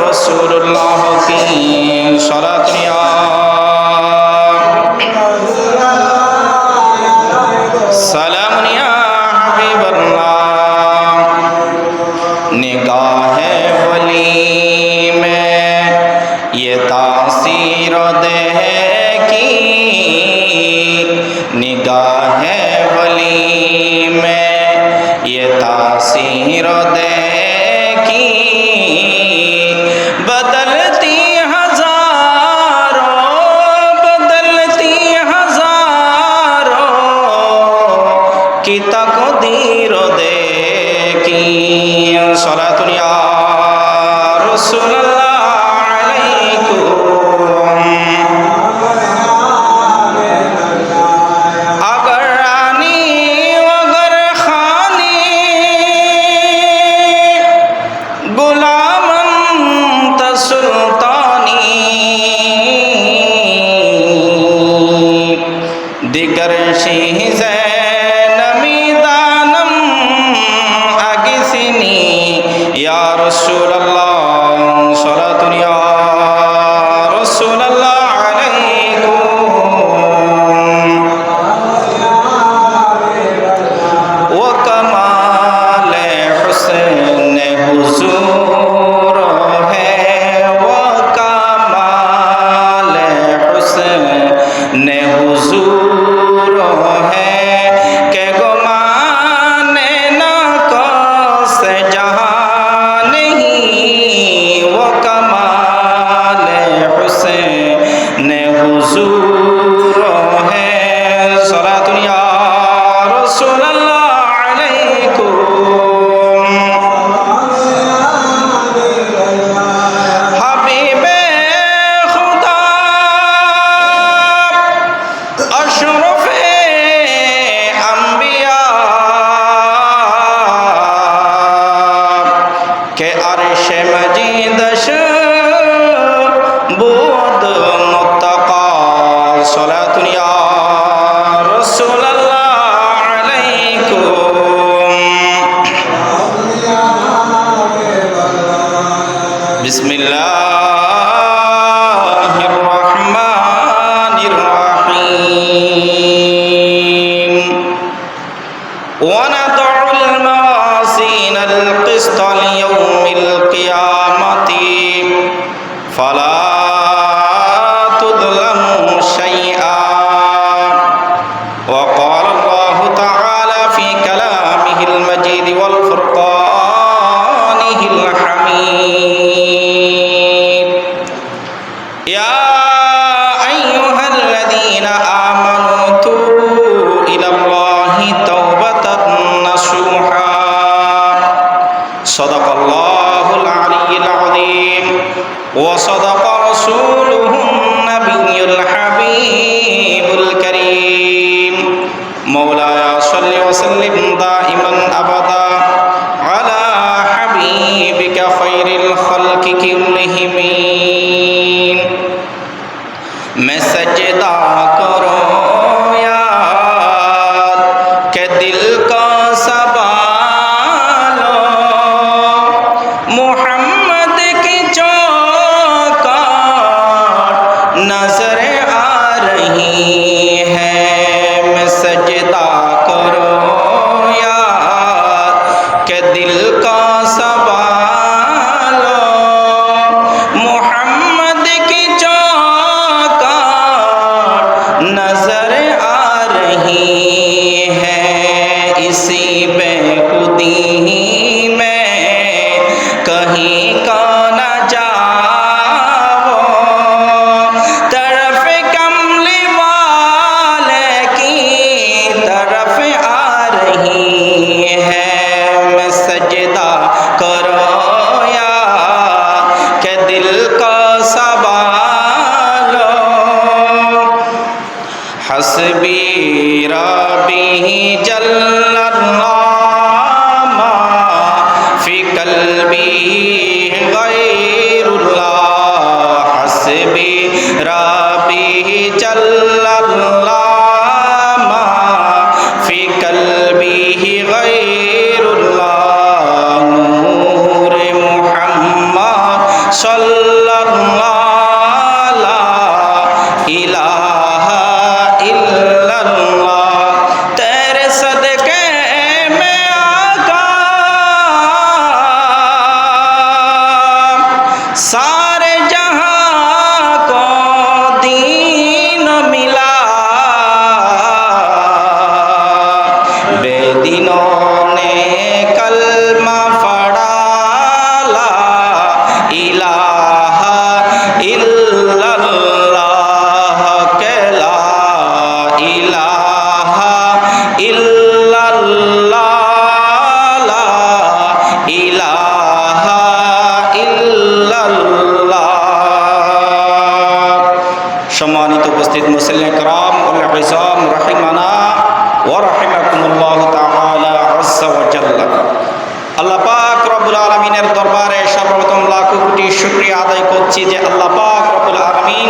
রসুল্লাহ সরাত করছি যে আল্লাহ আলমিন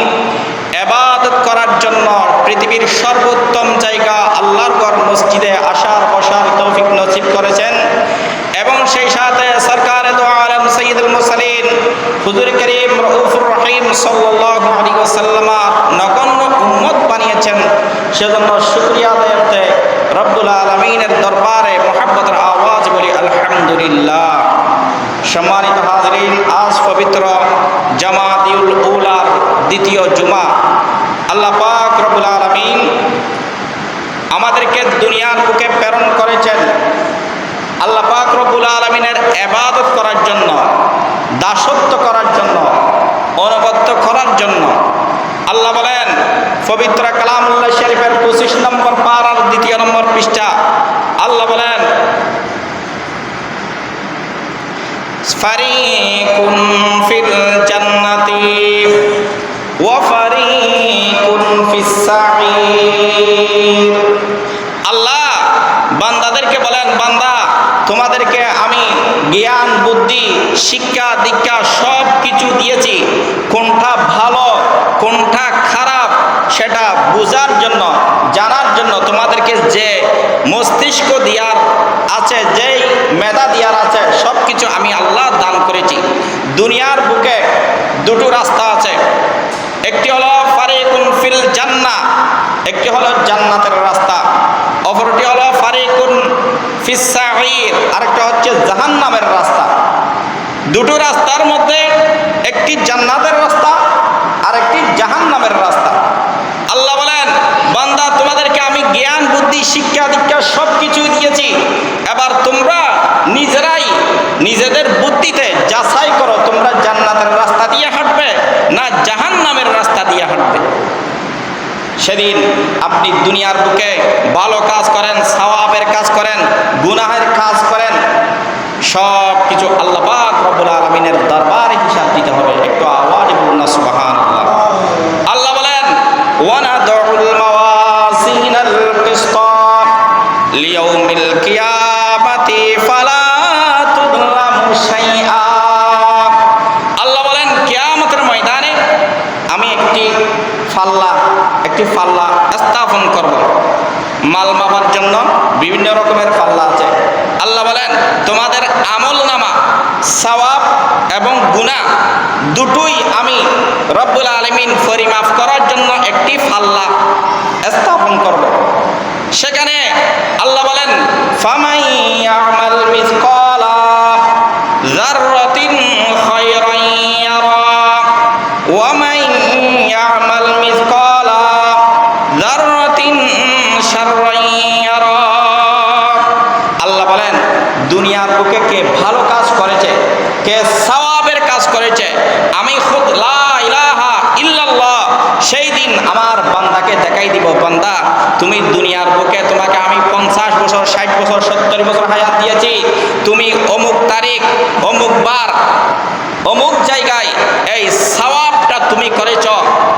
এবাদত করার জন্য পৃথিবীর সর্বোত্তম জায়গা আল্লাহর ঘর মসজিদে আসার বসার তৌফিক নসিব করেছেন এবং সেই সাথে সরকার আলম সঈদুল মুসালিন হুজুর করিম রউফুর রহিম সাল্লাল্লাহু আলাইহি ওয়াসাল্লামার নগণ্য বানিয়েছেন। সেজন্য শুকরিয়া আদায়তে রব্বুল আলমিনের দরবারে মোহাম্মতের আওয়াজ বলি আলহামদুলিল্লাহ সম্মানিত হাজরিন আজ পবিত্র জামাতিউল উলার দ্বিতীয় জুমা। আল্লাহ পাক রব্বুল আলমিন আমাদেরকে দুনিয়ার বুকে প্রেরণ করেছেন। আল্লাহ পাক রব্বুল আলমিনের এবাদত করার জন্য, দাসত্ব করার জন্য, অনবদ্য করার জন্য। আল্লাহ বলেন, পবিত্র কালামুল্লাহ শরীফের পঁচিশ নম্বর পাড়ার দ্বিতীয় নম্বর পৃষ্ঠা। আল্লাহ বলেন, ফারিকুন ফিল জান্নাতি আল্লাহ, বান্দাদেরকে বলেন, বান্দা, তোমাদেরকে আমি জ্ঞান, বুদ্ধি, শিক্ষা, দীক্ষা সব কিছু দিয়েছি। কোনটা ভালো, কোনটা খারাপ, সেটা বোঝার জন্য, জানার জন্য তোমাদেরকে যে মস্তিষ্ক দিয়ার আছে, যেই মেধা দিয়ার আছে সব কিছু আমি আল্লাহ দান করেছি। দুনিয়ার বুকে দুটো রাস্তা আছে। একটি হলো ফারিকুন ফিল জান্না, একটি হলো জান্নাতের রাস্তা। অপরটি হলো ফারিকুন ফিসাহির আরেকটা হচ্ছে জাহান্নামের রাস্তা। দুটো রাস্তার মধ্যে একটি জান্নাতের রাস্তা আর একটি জাহান্নামের রাস্তা। আল্লাহ বলেন, বান্দা, তোমাদেরকে আমি জ্ঞান, বুদ্ধি, শিক্ষা, দীক্ষা সব কিছু দিয়েছি। এবার তোমরা নিজেরাই নিজেদের বুদ্ধিতে যাচাই করো, তোমরা জান্নাতের রাস্তা দিয়ে হাঁটবে না জাহান্নামের রাস্তা দিয়ে হাঁটবে। সেদিন আপনি দুনিয়ার বুকে ভালো কাজ করেন, সওয়াবের কাজ করেন, গুনাহের কাজ করেন সব কিছু আল্লাহ পাক রব্বুল আলমিনের দরবারে হিসাব দিতে হবে। একটু আওয়াজ বলুন না সুবহান ওয়ানাদুল মাওয়াজিনাল কিসতা লিয়াউমিল কিয়ামাতি ফালা তুযলামু শাইআ আল্লাহ বলেন, কিয়ামতের ময়দানে আমি একটি ফাল্লা একটি ফাল্লা স্থাপন করব। মাল মাপার জন্য বিভিন্ন রকমের পাল্লা আছে। আল্লাহ বলেন, তোমাদের আমল নামা, সওয়াব এবং গুনাহ দুটোই আমি রব্বুল আলমিন জন্য একটি ফাল্লা স্থাপন করব সেখানে আল্লাহ বলেন ফামাই আমাল মিসকালা তুমি দুনিয়ার বুকে তোমাকে আমি পঞ্চাশ বছর, ষাট বছর, সত্তর বছর হায়াত দিয়েছি। তুমি অমুক তারিখ, অমুক বার, অমুক জায়গায় এই সওয়াবটা তুমি করেছ,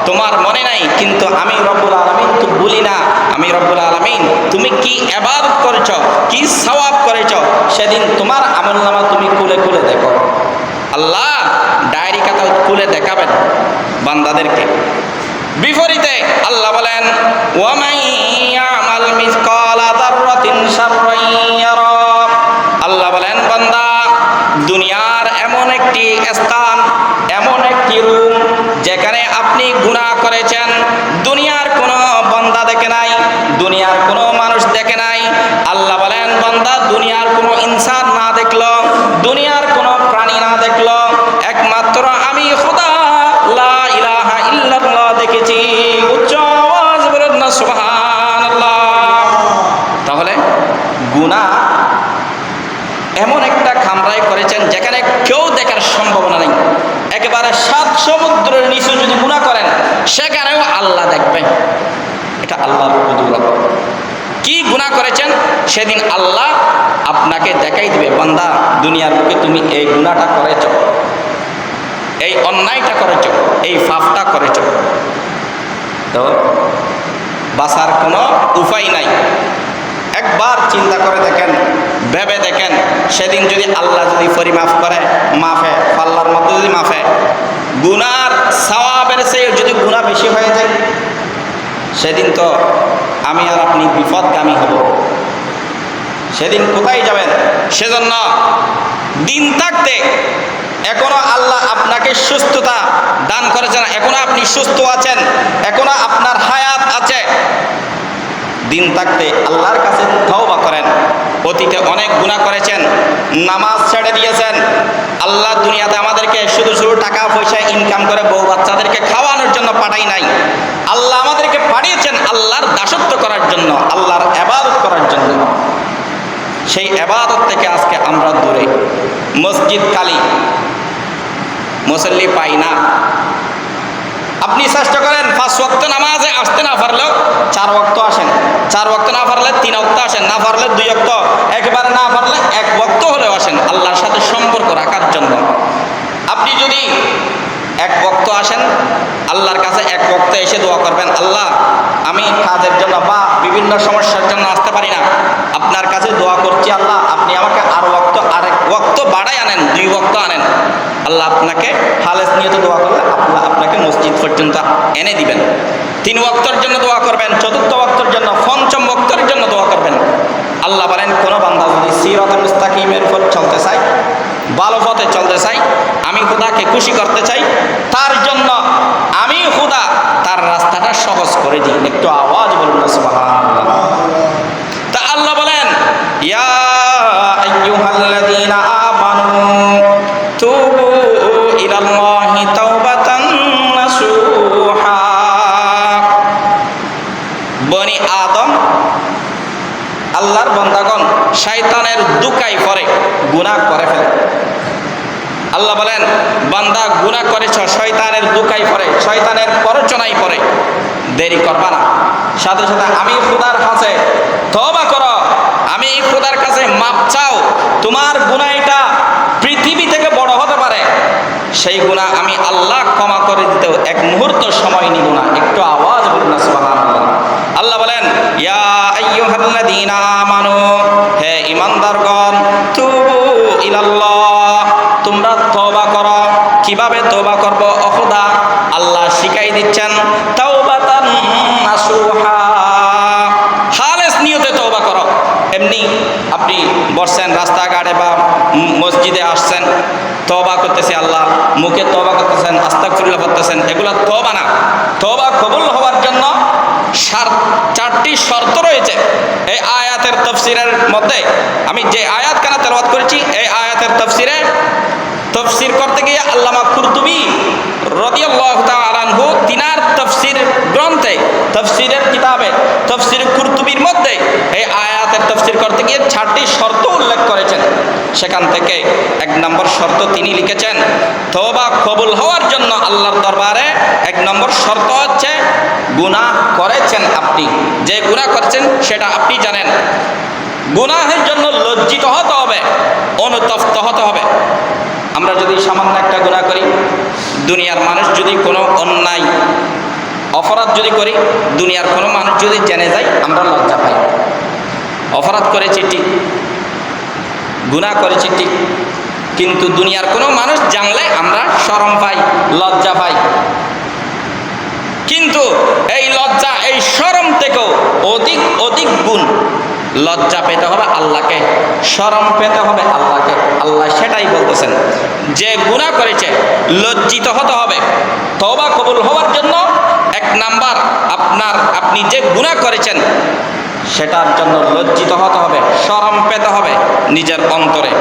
তোমার মনে নাই, কিন্তু আমি রব্বুল আলমিন তো বলি না, আমি রব্বুল আলমিন তুমি কি এবাদত করেছ, কি সওয়াব করেছ, সেদিন তোমার আমল নামা তুমি খুলে খুলে দেখো। আল্লাহ ডায়েরি খাতা খুলে দেখাবেন বান্দাদেরকে। বিপরীতে আল্লাহ বলেন আল্লাহ বলেন, বান্দা, দুনিয়ার এমন একটি স্থান, এমন একটি রুম যেখানে আপনি গুনাহ করেছেন, দুনিয়ার কোনো বান্দা দেখে নাই, দুনিয়ার কোনো মানুষ দেখে নাই। আল্লাহ বলেন, বান্দা, দুনিয়ার কোনো ইনসান না দেখল, দুনিয়ার কোনো প্রাণী না দেখল গুনাহ এমন একটা খামরাই করেছেন যেখানে কেউ দেখার সম্ভাবনা নেই। একেবারে সাত সমুদ্রের নিচু যদি গুণা করেন, সেখানেও আল্লাহ দেখবে এটা আল্লাহর কি গুণা করেছেন? সেদিন আল্লাহ আপনাকে দেখাই দিবে, বান্দা, দুনিয়ার বুকে তুমি এই গুণাটা করেছ। এই অন্যায়টা করেছ। এই ফাফটা করেছ। তো বাসার কোনো উপায় নাই। একবার চিন্তা করে দেখেন, ভেবে দেখেন, সেদিন যদি আল্লাহ যদি পরিমাফ করে, মাফে পাল্লার মতো যদি মাফে, গুনার সওয়াবের চেয়ে যদি গুণা বেশি হয়ে যায়, সেদিন তো আমি আর আপনি বিপদগামী হব। সেদিন কোথায় যাবেন? সেজন্য দিন থাকতে এখনও আল্লাহ আপনাকে সুস্থতা দান করেছেন, এখনও আপনি সুস্থ আছেন, এখনও আপনার হায়াত আছে। দিন থাকতে আল্লাহর কাছে তওবা করেন। অতীতে অনেক গুনাহ করেছেন, নামাজ ছেড়ে দিয়েছেন। আল্লাহ দুনিয়াতে আমাদেরকে শুধু শুধু টাকা পয়সা ইনকাম করে বউ বাচ্চাদেরকে খাওয়ানোর জন্য পাঠাই নাই। আল্লাহ আমাদেরকে পাঠিয়েছেন আল্লাহর দাসত্ব করার জন্য, আল্লাহর আবাদত করার জন্য। সেই আবাদত থেকে আজকে আমরা দূরে। মসজিদ কালী মুসল্লি পাই না। আপনি চেষ্টা করেন, পাঁচ ওয়াক্ত নামাজে আসতে না পারলেও চার ওয়াক্ত আসেন। চার ওয়াক্ত না পারলে তিন ওয়াক্ত আসেন, না পারলে দুই ওয়াক্ত। একবারে না পারলে এক ওয়াক্ত হলেও আসেন, আল্লাহর সাথে সম্পর্ক রাখার জন্য। আপনি যদি এক বক্ত আসেন, আল্লাহর কাছে এক বক্ত এসে দোয়া করবেন, আল্লাহ, আমি কাজের জন্য বা বিভিন্ন সমস্যার জন্য আসতে পারি না। আপনার কাছে দোয়া করছি, আল্লাহ, আপনি আমাকে আরও ওক্ত আরেক ওক্ত বাড়াই আনেন, দুই ওক্ত আনেন। আল্লাহ আপনাকে হালেস নিয়ে দোয়া করলে আল্লাহ আপনাকে মসজিদ পর্যন্ত এনে দিবেন। তিন ওক্তর জন্য দোয়া করবেন, চতুর্থ ওক্তর জন্য, পঞ্চম ওক্তর জন্য দোয়া করবেন। আল্লাহ বলেন, কোনো বান্দা যদি সিরত মুস্তাকিমের উপর চলতে চায়, ভালো পথে চলতে চাই আমি খুদাকে খুশি করতে চাই, তার জন্য আমি খুদা তার রাস্তাটা সহজ করে দিই একটু আওয়াজ বলুন তা আল্লাহ বলেন, ইয়া আইয়ুহাল্লাযীনা আমানু তুবু আল্লাহ বলেন, বান্দা শয়তানের দুকাই দেরি আমি করো। আমি খুদার কাছে মাপ চাও। তোমার গুনাহ এটা পৃথিবী থেকে বড় হতে পারে সেই গুনাহ আমি আল্লাহ ক্ষমা করে দিতেও এক মুহূর্ত সময় নিব না। একটু আওয়াজ বলুন আল্লাহ বলেন, ইয়া তুবু তোমরা তওবা করো। কীভাবে তওবা করব? অখুদা আল্লাহ শিখাই দিচ্ছেন করো। এমনি আপনি বসছেন রাস্তাঘাটে বা মসজিদে আসছেন তবা করতেছে আল্লাহ, মুখে তবা করতেছেন, আস্তাগফিরুল্লাহ করতেছেন এগুলো তবা না। তবা কবুল হওয়ার জন্য চারটি শর্ত রয়েছে। এই আয়াতের তফসিরের মধ্যে আমি যে আয়াত কেন তেলাওয়াত করেছি, এই আয়াতের তফসিরে তফসির করতে গিয়ে আল্লামা কুরতুবি আনহু তিনার তফসির গ্রন্থে, তফসিরের কিতাবে, তফসির কুরতুবির মধ্যে এই আয়াতের তফসির করতে গিয়ে চারটি শর্ত সেখান থেকে এক নম্বর শর্ত তিনি লিখেছেন, তওবা কবুল হওয়ার জন্য আল্লাহর দরবারে এক নম্বর শর্ত হচ্ছে গুনাহ করেছেন আপনি। যে গুনাহ করেছেন সেটা আপনি জানেন। গুনাহের জন্য লজ্জিত হতে হবে, অনুতপ্ত হতে হবে। আমরা যদি সামান্য একটা গুনাহ করি, দুনিয়ার মানুষ যদি কোনো অন্যায়, অপরাধ যদি করি, দুনিয়ার কোনো মানুষ যদি জেনে যায়, আমরা লজ্জা পাই। অপরাধ করেছি ঠিক গুনাহ করেছি ঠিক। কিন্তু দুনিয়ার কোনো মানুষ জানলে আমরা শরম পাই, লজ্জা পাই। কিন্তু এই লজ্জা, এই শরম থেকেও অধিক অধিক গুণ লজ্জা পেতে হবে আল্লাহকে, শরম পেতে হবে আল্লাহকে। আল্লাহ সেটাই বলতেছেন, যে গুনাহ করেছে, লজ্জিত হতে হবে। তবা কবুল হওয়ার জন্য এক নাম্বার আপনার, আপনি যে গুনাহ করেছেন সেটার জন্য লজ্জিত হতে হবে শরম পেতে হবে নিজের অন্তরে।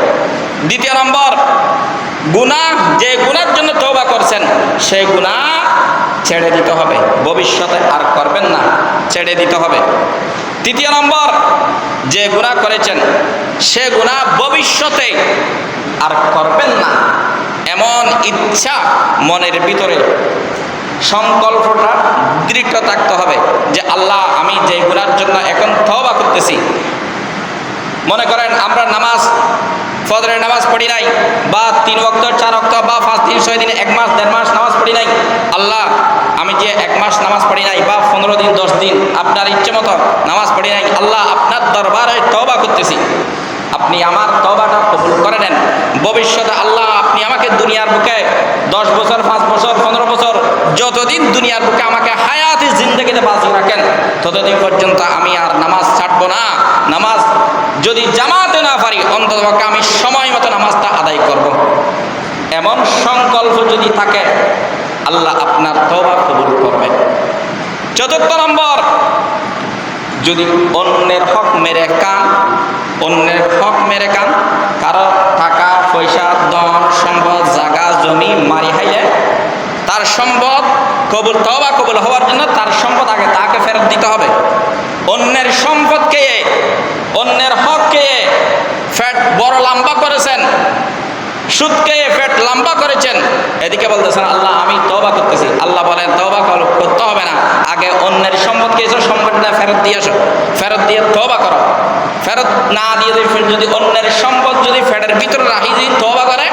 দ্বিতীয় নম্বর, গুনাহ, যে গুণার জন্য তওবা করছেন সেই গুনাহ ছেড়ে দিতে হবে। ভবিষ্যতে আর করবেন না, ছেড়ে দিতে হবে। তৃতীয় নম্বর, যে গুনাহ করেছেন, সে গুনাহ ভবিষ্যতে আর করবেন না। এমন ইচ্ছা মনের ভিতরে সংকল্পটা দৃঢ় থাকতে হবে যে আল্লাহ, আমি যে গুনার জন্য এখন তওবা করতেছি। মনে করেন, আমরা নামাজ, ফজরের নামাজ পড়ি নাই, বা তিন অক্ত চার অক্ত বা পাঁচ দিন, ছয় দিন, এক মাস, দেড় মাস নামাজ পড়ি নাই। আল্লাহ, আমি যে এক মাস নামাজ পড়ি নাই, বা পনেরো দিন, দশ দিন, আপনার ইচ্ছে মতো নামাজ পড়ি নাই, আল্লাহ আপনার দরবারে তবা করতেছি। আপনি আমার তবাটা কবুল করে নেন। ভবিষ্যতে আল্লাহ, আপনি আমাকে দুনিয়ার বুকে দশ বছর, পাঁচ বছর, পনেরো বছর যতদিন দুনিয়ার বুকে আমাকে হায়াতি জিন্দগিতে বাঁচিয়ে রাখেন, ততদিন পর্যন্ত আমি আর নামাজ ছাড়বো না নামাজ যদি জামাতে না পারি, অন্তত আমি সময় মতো নামাজটা আদায় করব। এমন সংকল্প যদি থাকে, আল্লাহ আপনার তবা কবুল করবে চতুর্থ নম্বর, যদি অন্যের হক মেরে কান অন্যের হক মেরে কান কারও টাকা, পয়সা, ধন, সম্পদ জাগা জমি মারি হাইলে তার সম্পদ কবুল তবা কবুল হওয়ার জন্য তার সম্পদ আগে তাকে ফেরত দিতে হবে। অন্যের সম্পদকে অন্যের হককে ফ্যাট বড় লম্বা করেছেন। সুদকে ফ্যাট লম্বা করেছেন। এদিকে বলতেছেন, আল্লাহ, আমি তবা করতেছি। আল্লাহ বলেন তবা করতে হবে না। আগে অন্যের সম্পদকে এসো, সম্পদটা ফেরত দিয়ে আসো ফেরত দিয়ে তবা করো। ফেরত না দিয়ে যদি অন্যের সম্পদ যদি ফ্যাটের ভিতরে রাখি, যদি তবা করে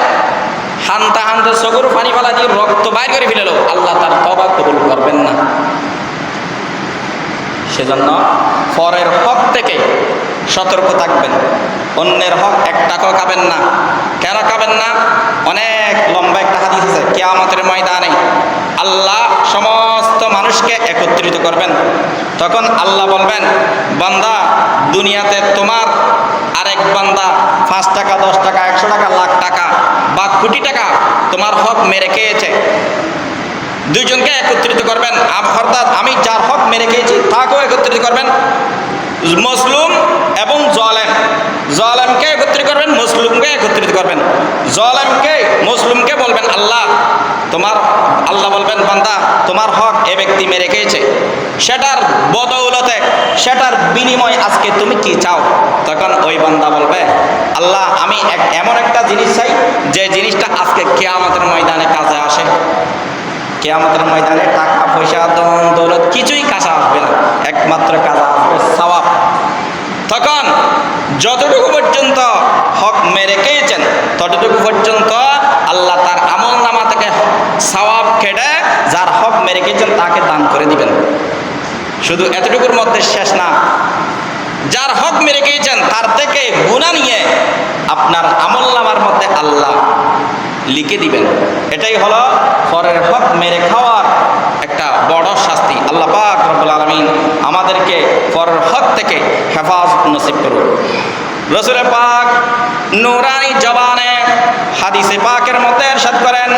হানতে হান্তা চকুর পানি ফালা দিয়ে রক্ত বাইর করে ফেলেলো আল্লাহ তার তবা কবুল করবেন না। সেজন্য পরের হক থেকে সতর্ক থাকবেন। অন্যের হক এক টাকাও খাবেন না। কেন খাবেন না? অনেক লম্বা একটা হাদিস আছে, কেয়ামতের ময়দানে আল্লাহ সমস্ত মানুষকে একত্রিত করবেন। তখন আল্লাহ বলবেন, বান্দা, দুনিয়াতে তোমার আরেক বান্দা পাঁচ টাকা, দশ টাকা, একশো টাকা, লাখ টাকা বা কোটি টাকা তোমার হক মেরে খেয়েছে। দুইজনকে একত্রিত করবেন। অর্থাৎ আমি যার হক মেরে খেয়েছি, তাকেও একত্রিত করবেন। মসলুম এবং জলেম। জলেমকে একত্রিত করবেন, মুসলিমকে একত্রিত করবেন। জলেমকে, মুসলিমকে বলবেন আল্লাহ, তোমার আল্লাহ বলবেন বান্দা, তোমার হক এ ব্যক্তি মেরে খেয়েছে। সেটার বদৌলতে, সেটার বিনিময় আজকে তুমি কি চাও? তখন ওই বান্দা বলবে, আল্লাহ, আমি এক এমন একটা জিনিস চাই, যে জিনিসটা আজকে কেয়ামতের ময়দানে কাজে আসে। কেয়ামতের ময়দানে টাকা, পয়সা দন দৌলত কিছুই কাজে আসবে না। একমাত্র কাজে আসবে সওয়াব। তখন যতটুকু পর্যন্ত হক মেরে খেয়েছেন, ততটুকু পর্যন্ত আল্লাহ তার আমল নামা থেকে সওয়াব কেটে যার হক মেরে খেয়েছেন তাকে দান করে দিবেন। শুধু এতটুকুর মধ্যে শেষ না, যার হক মেরে গিয়েছেন তার থেকে গুণা নিয়ে আপনার আমল নামার মধ্যে আল্লাহ লিখে দিবেন। এটাই হলো পরের হক মেরে খাওয়ার একটা বড় শাস্তি। আল্লাহ পাক রব্বুল আলমিন আমাদেরকে পরের হক থেকে হেফাজত নসিব করুন। রসুল পাক নুরানি জবানে হাদিসে পাকের মধ্যে এরশাদ করেন,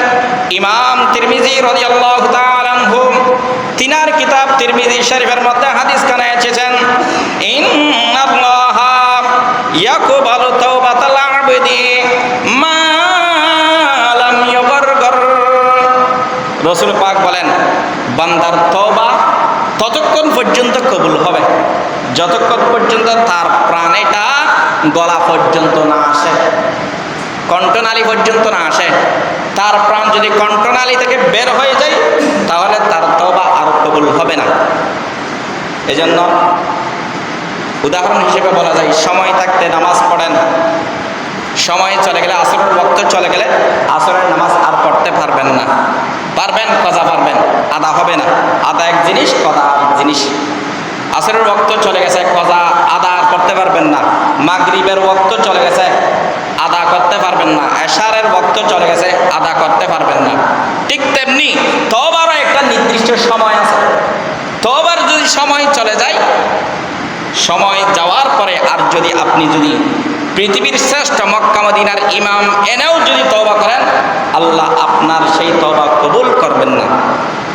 ইমাম তিরমিজি রাদিয়াল্লাহু তাআলা আনহু তিনার কিতাব তিরমিজি শরীফের মধ্যে হাদিস কানে এসেছেন, ইন্নাল্লাহা ইয়াকবালু তাওবাতাল আবদি। রসুল পাক বলেন, বান্দার তওবা ততক্ষণ পর্যন্ত কবুল হবে। যতক্ষণ পর্যন্ত তার প্রাণেটা গলা পর্যন্ত না আসে, কণ্ঠনালী পর্যন্ত না আসে, তার প্রাণ যদি কণ্ঠনালী থেকে বের হয়ে যায়, তাহলে তার তবা আর কবুল হবে না। এজন্য উদাহরণ হিসেবে বলা যায়, সময় থাকতে নামাজ পড়েন সময় চলে গেলে, আসরের বক্ত চলে গেলে আসরের নামাজ আর পড়তে পারবেন না। পারবেন কজা পারবেন, আদা হবে না। আদা এক জিনিস কজা এক জিনিস। আসরের বক্ত চলে গেছে কজা আদা আর করতে পারবেন না। মাগরিবের বক্ত চলে গেছে, আদা করতে পারবেন না। এশারের বক্ত চলে গেছে, আদা করতে পারবেন না। ঠিক তেমনি তবারও একটা নির্দিষ্ট সময় আছে। তবার যদি সময় চলে যায়, সময় যাওয়ার পরে আর যদি আপনি যদি পৃথিবীর শ্রেষ্ঠ মক্কা মদিনার ইমাম এনেও যদি তওবা করেন, আল্লাহ আপনার সেই তওবা কবুল করবেন না।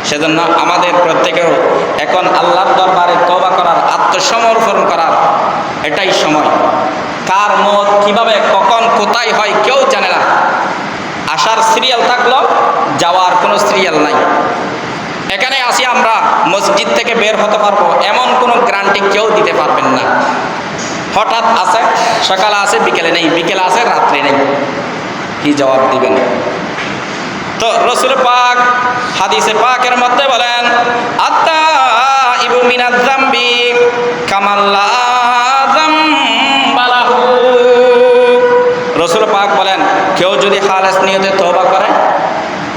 সেজন্য আমাদের প্রত্যেকেরও এখন আল্লাহর দরবারে তওবা করার, আত্মসমর্পণ করার এটাই সময়। কার মত, কীভাবে, কখন, কোথায় হয় কেউ জানে না। আসার সিরিয়াল থাকল, যাওয়ার কোনো সিরিয়াল নাই। এখানে আসি আমরা, মসজিদ থেকে বের হতে পারব, এমন কোনো গ্যারান্টি কেউ দিতে পারবেন না। হঠাৎ আসে সকালে আসে বিকেলে নেই, বিকেলে আসে রাত্রে নেই। কি জবাব দিবেন? তো রসুল পাক, হাদিসে পাকের মধ্যে বলেন, আত্মা ইবু মিনাজ জাম্বি কামাল্লা রসুল পাক খালেস নিয়তে তওবা করে,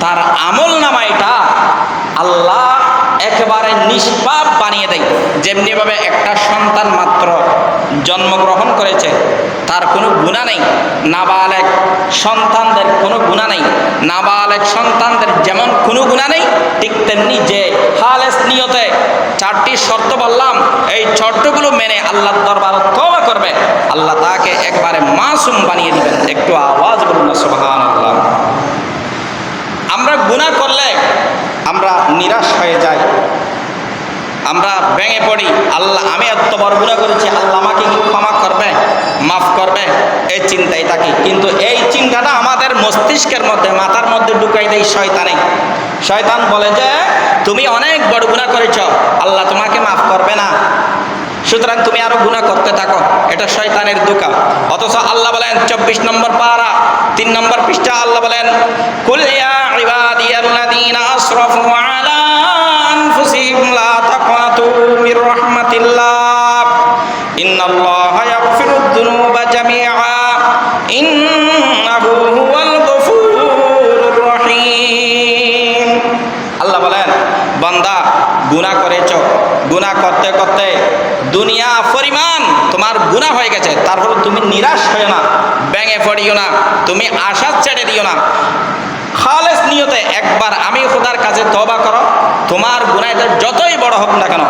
তার আমল নামাইটা আল্লাহ একেবারে নিষ্পাপ বানিয়ে দেয়। যেমনিভাবে একটা সন্তান মাত্র জন্মগ্রহণ করেছে, তার কোনো গুণা নেই। নাবালেক সন্তানদের কোনো গুণা নেই। নাবালেক সন্তানদের যেমন কোনো গুণা নেই, ঠিক তেমনি যে খালেস নিয়তে চারটি শর্ত বললাম, এই শর্তগুলো মেনে আল্লাহ দরবার তওবা করবে। আল্লাহ তাকে একবারে মাসুম বানিয়ে দিবেন। একটু আওয়াজ বলুন না, সুবহানাল্লাহ। আমরা গুনাহ করলে আমরা নিরাশ হয়ে যাই। আমরা ভেঙে পড়ি। আল্লাহ, আমি এত বড় গুণা করেছি, আল্লাহ আমাকে কি ক্ষমা করবে, মাফ করবে? এই চিন্তাই থাকি। কিন্তু এই চিন্তাটা আমাদের মস্তিষ্কের মধ্যে, মাথার মধ্যে ঢুকাই দেয় শয়তানে। শয়তান বলে যে, তুমি অনেক বড় গুণা করেছ। আল্লাহ তোমাকে মাফ করবে না। সুতরাং তুমি আরও গুণা করতে থাকো। এটা শয়তানের দুকা অথচ আল্লাহ বলেন, চব্বিশ নম্বর পারা, তিন নম্বর পৃষ্ঠা আল্লাহ বলেন, কুল ইবাদিয়াল্লাযীনা আসরাফু আলা আনফুসিহিম লা তাকনাতু মির রাহমাতিল্লাহ। ইন্নাল্লাহা ইয়াগফিরুদ দুনুবা জামিআ। ইন্নাহু হুয়াল গফুরুর রহিম। আল্লাহ বলেন, বান্দা, গুনাহ করেছ। গুনাহ করতে করতে পরিমাণ তোমার গুনাহ হয়ে গেছে তারপর তুমি নিরাশ হয়ে না, ব্যাঙে পড়িও না, তুমি আশা ছেড়ে দিও না। খালেস নিয়তে একবার আমি খোদার কাছে তবা করো, তোমার গুনাহটা যতই বড় হোক না কেন,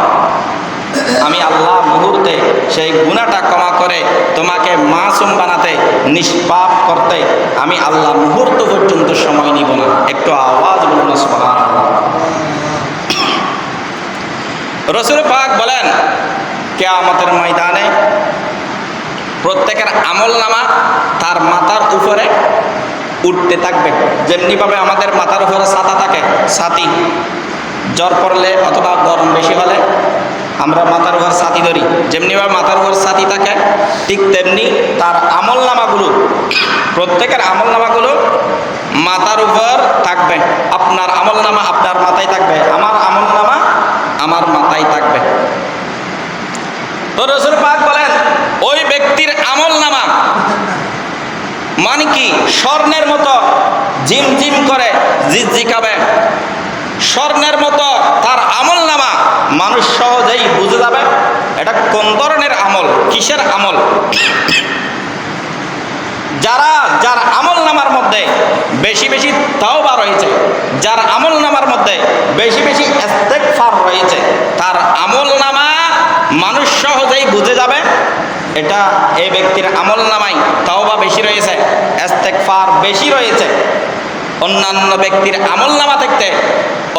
আমি আল্লাহ মুহূর্তে সেই গুণাটা ক্ষমা করে তোমাকে মাসুম বানাতে নিষ্পাপ করতে আমি আল্লাহ মুহূর্ত পর্যন্ত সময় নিব না। একটু আওয়াজ বলুন রসুল পাক বলেন কেয়ামতের ময়দানে প্রত্যেকের আমল নামা তার মাথার উপরে উঠতে থাকবে। যেমনিভাবে আমাদের মাথার উপরে ছাতা থাকে, ছাতি জ্বর পড়লে অথবা গরম বেশি হলে আমরা মাথার উপর ছাতি ধরি। যেমনিভাবে মাথার উপর ছাতি থাকে, ঠিক তেমনি তার আমল নামাগুলো প্রত্যেকের আমল নামাগুলো মাথার উপর থাকবে। আপনার আমল নামা আপনার মাথায় থাকবে, আমার আমল নামা আমার মাথায় থাকবে। তো রসুল পাক বলেন, ওই ব্যক্তির আমল নামা মানে কি? স্বর্ণের মতো জিম করে জিকাবে স্বর্ণের মতো তার আমল নামা মানুষ সহজেই বুঝে যাবে। এটা কোন ধরনের আমল? কিসের আমল? যারা, যার আমল নামার মধ্যে বেশি বেশি তাওবা রয়েছে, যার আমল নামার মধ্যে বেশি বেশি রয়েছে, তার আমল নামা মানুষ সহজেই বুঝে যাবে, এটা এই ব্যক্তির আমল নামাই তাওবা বেশি রয়েছে, ইস্তেগফার বেশি রয়েছে। অন্যান্য ব্যক্তির আমল নামা থেকে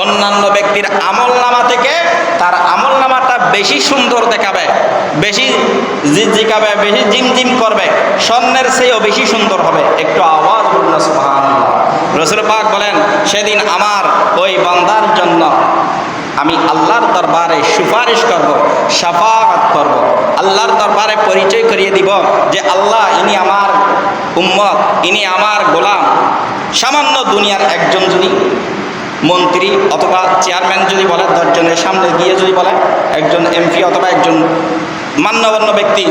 অন্যান্য ব্যক্তির আমল নামা থেকে তার আমল নামাটা বেশি সুন্দর দেখাবে, বেশি জিজিকাবে বেশি জিম জিম করবে, স্বর্ণের চেয়েও বেশি সুন্দর হবে। একটু আওয়াজ বলুন না, সুবহানাল্লাহ। রসুল পাক বলেন, সেদিন আমার ওই বান্দার জন্য আমি আল্লাহর দরবারে সুপারিশ করব সাফাত করব। আল্লাহর দরবারে পরিচয় করিয়ে দিব যে আল্লাহ, ইনি আমার উম্মত, ইনি আমার গোলাম। সামান্য দুনিয়ার একজন যদি মন্ত্রী অথবা চেয়ারম্যান যদি বলে, দশজনের সামনে গিয়ে যদি বলে, একজন এমপি অথবা একজন মান্যগণ্য ব্যক্তি,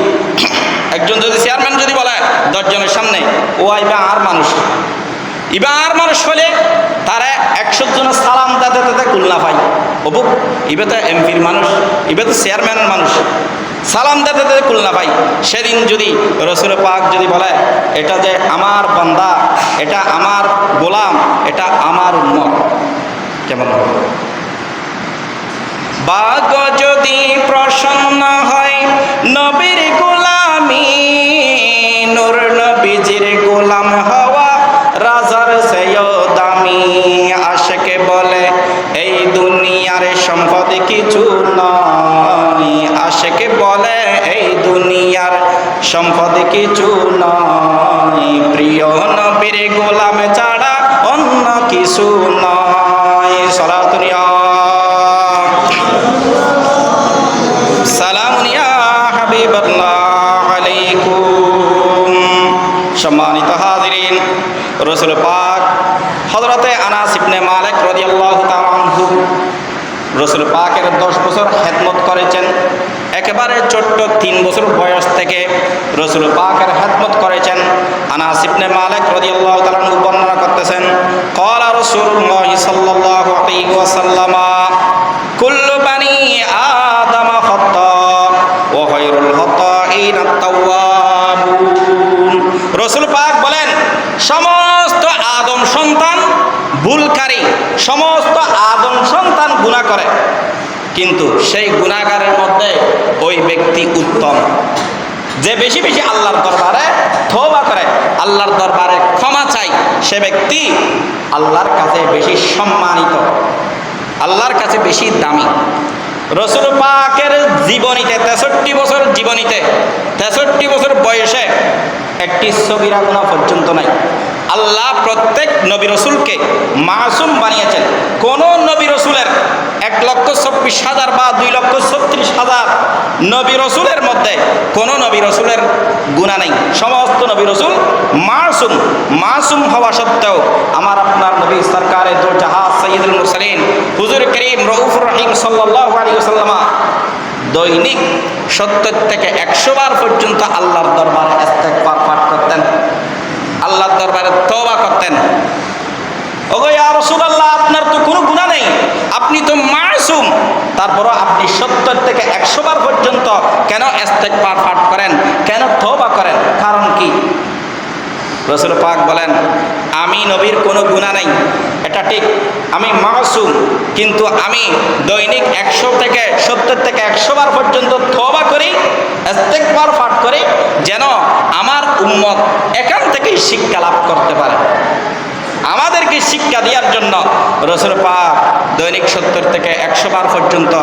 একজন যদি চেয়ারম্যান যদি বলে, দশজনের সামনে, ও আইবা আর মানুষ। ইবা আর মানুষ হলে তারা একশো জনের সালাম তাতে তাতে কুল্লা পাই অবুক ইবে তো এমপির মানুষ ইবে তো চেয়ারম্যানের মানুষ। সালাম দিতে দিতে কুলনা ভাই। সেদিন যদি রসুল পাক যদি বলে, এটা যে আমার বান্দা, এটা আমার গোলাম, এটা আমার উন্মত কেমন বাগ যদি প্রসন্ন হয়, নবীর গোলামি, নূর নবীজির গোলাম হওয়া আশেকে বলে, এই দুনিয়ার সম্পদ কিছু নয়। আশেকে বলে, এই দুনিয়ার সম্পদ কিছু নয়। প্রিয় নবীর গোলাম ছাড়া অন্য কিছু নয়। সলাতুনিয়া দশ বছর হেদমত করেছেন। একেবারে ছোট্ট তিন বছর বয়স থেকে রসুল পাকের হেদমত করেছেন। আনাস ইবনে মালিক রাদিয়াল্লাহু তাআলা বর্ণনা করতেছেন, ক্বালা রাসূলুল্লাহ সাল্লাল্লাহু আলাইহি ওয়াসাল্লাম, কুল্লু বানি আদম খাত্তা ওয়া খায়রুল আত-তাওয়াবুন রসুল পাক বলেন, সমস্ত আদম সন্তান ভুলকারী, সমস্ত আদম সন্তান গুনাহ করে। কিন্তু সেই গুণাগারের মধ্যে ওই ব্যক্তি উত্তম। যে বেশি বেশি আল্লাহর দরবারে থোবা করে, আল্লাহর দরবারে ক্ষমা চাই, সে ব্যক্তি আল্লাহর কাছে বেশি সম্মানিত, আল্লাহর কাছে বেশি দামি। রসুল পাকের জীবনীতে, তেষট্টি বছর জীবনীতে, তেষট্টি বছর বয়সে একটি সবিরা গুণা পর্যন্ত নাই। আল্লাহ প্রত্যেক নবী রসুলকে মাসুম বানিয়েছেন। কোন নবী রসুলের এক লক্ষ চব্বিশ হাজার বা দুই লক্ষ ছত্রিশ হাজার নবী রসুলের মধ্যে কোন নবী রসুলের গুণা নেই। সমস্ত নবী রসুল মাসুম মাসুম হওয়া সত্ত্বেও আমার আপনার নবী সরকারে দো জাহাজ সৈয়দুল মুরসালিন, হুজুর করিম রউফুর রহিম ওয়াসাল্লামা দৈনিক সত্তর থেকে একশো বার পর্যন্ত আল্লাহর দরবার ইস্তেগফার পাঠ করতেন। আল্লাহর দরবারে তবা করতেন। ওগো ইয়া রাসূলুল্লাহ, আপনার তো কোনো গুনাহ নেই। আপনি তো মাসুম। তারপরও আপনি সত্তর থেকে একশো বার পর্যন্ত কেন এস্তেক পার পাঠ করেন? কেন তওবা করেন? কারণ কি? রসুল পাক বলেন, আমি নবীর কোনো গুণা নেই। এটা ঠিক। আমি মাসুম, কিন্তু আমি দৈনিক একশো থেকে সত্তর থেকে একশো বার পর্যন্ত থবা করি ইস্তেকবার পাঠ করি, যেন আমার উম্মত এখান থেকেই শিক্ষা লাভ করতে পারে। আমাদেরকে শিক্ষা দেওয়ার জন্য রসুল পাক দৈনিক সত্তর থেকে একশো বার পর্যন্ত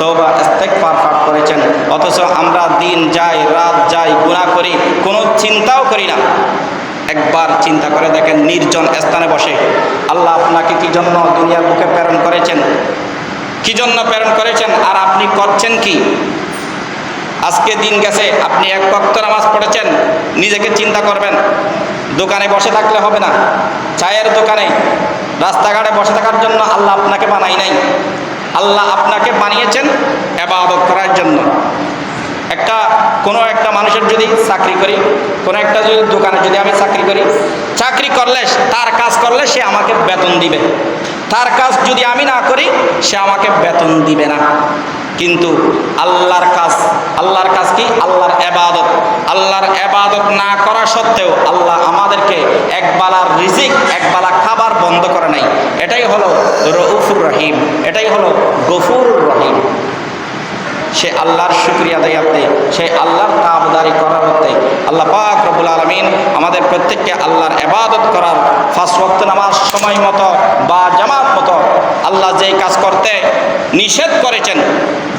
তৌবা ইস্তেকবার পাঠ করেছেন। অথচ আমরা দিন যাই, রাত যাই গুণা করি, কোনো চিন্তাও করি না। একবার চিন্তা করে দেখেন নির্জন স্থানে বসে আল্লাহ আপনাকে কি জন্য দুনিয়ার বুকে প্রেরণ করেছেন? কি জন্য প্রেরণ করেছেন? আর আপনি করছেন কি? আজকে দিন গেছে, আপনি এক ভক্ত নামাজ পড়েছেন, নিজেকে চিন্তা করবেন। দোকানে বসে থাকলে হবে না। চায়ের দোকানে, রাস্তাঘাটে বসে থাকার জন্য আল্লাহ আপনাকে বানাই নাই। আল্লাহ আপনাকে বানিয়েছেন এবাদত করার জন্য। একটা, কোনো একটা মানুষের যদি চাকরি করি, কোনো একটা যদি দোকানে যদি আমি চাকরি করি, চাকরি করলে তার কাজ করলে সে আমাকে বেতন দিবে। তার কাজ যদি আমি না করি, সে আমাকে বেতন দিবে না। কিন্তু আল্লাহর কাজ আল্লাহর কাজ কি? আল্লাহর এবাদত। আল্লাহর এবাদত না করা সত্ত্বেও আল্লাহ আমাদেরকে একবেলার রিজিক, একবেলা খাবার বন্ধ করে নাই। এটাই হলো রউফুর রহিম, এটাই হলো গফুর রহিম। সে আল্লাহর শুক্রিয়া দেয়াতে সে আল্লাহর তাবদারি করার হতে আল্লাহ পাক রবুল আলমিন আমাদের প্রত্যেককে আল্লাহর এবাদত করার ফার্স্ট ওয়াক্ত নামাজ সময় মতো বা জামাত মতো আল্লাহ যেই কাজ করতে নিষেধ করেছেন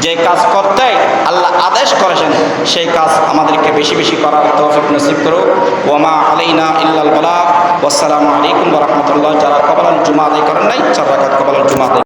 যে কাজ করতে আল্লাহ আদেশ করেছেন, সেই কাজ আমাদেরকে বেশি বেশি করার তৌফিক নসিব করুক। ওমা আলাইনা ইল্লাল বলা। ওয়াসালামু আলাইকুম রহমতুল্লাহ। যারা কবলাল জুমা আদায় করেন নাই, চার রাকাত কবলাল জুমা